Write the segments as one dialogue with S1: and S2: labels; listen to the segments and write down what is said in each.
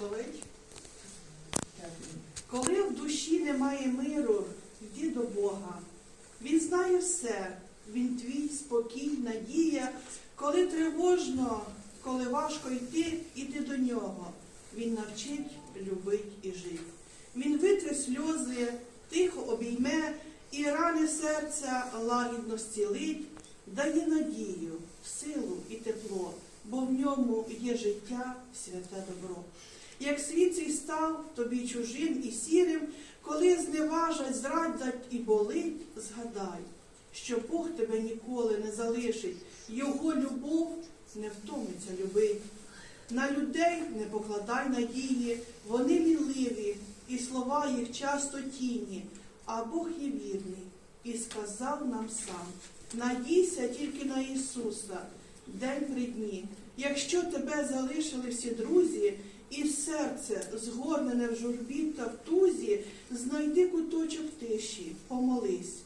S1: благословить. Коли в душі немає миру, йди до Бога. Він знає все. Він твій спокій, надія. Коли тривожно, коли важко йти, іди до нього. Він навчить любить і жити. Він витре сльози, тихо обійме і рани серця лагідно зцілить, дає надію, силу і тепло, бо в ньому є життя, святе добро. Як світ цей став тобі чужим і сірим, коли зневажать, зрадять і болить, згадай, що Бог тебе ніколи не залишить, Його любов не втомиться любить. На людей не покладай надії, вони мінливі, і слова їх часто тіні, а Бог є вірний і сказав нам сам: надійся тільки на Ісуса, день при дні. Якщо тебе залишили всі друзі, і серце згорнене в журбі та в тузі, знайди куточок тиші, помолись,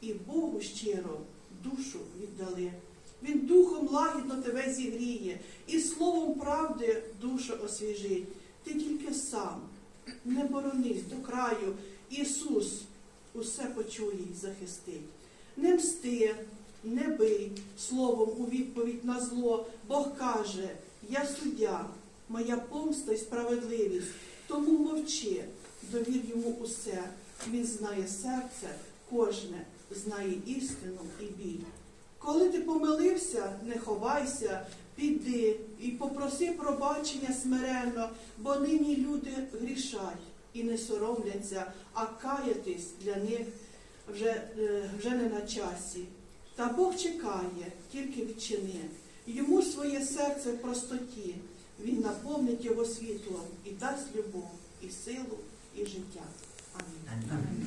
S1: і Богу щиро душу віддали. Він духом лагідно тебе зігріє, і словом правди душу освіжить. Ти тільки сам не боронись до краю, Ісус усе почує й захистить. Не мсти, не бий словом у відповідь на зло. Бог каже: Я суддя, моя помста й справедливість. Тому мовчи, довір йому усе. Він знає серце, кожне знає істину і біль. Коли ти помилився, не ховайся, піди і попроси пробачення смиренно, бо нині люди грішать і не соромляться, а каятись для них вже, е, вже не на часі. Та Бог чекає, тільки відчини, йому своє серце в простоті, Він наповнить його світлом і дасть любов, і силу, і життя. Амінь. Амінь.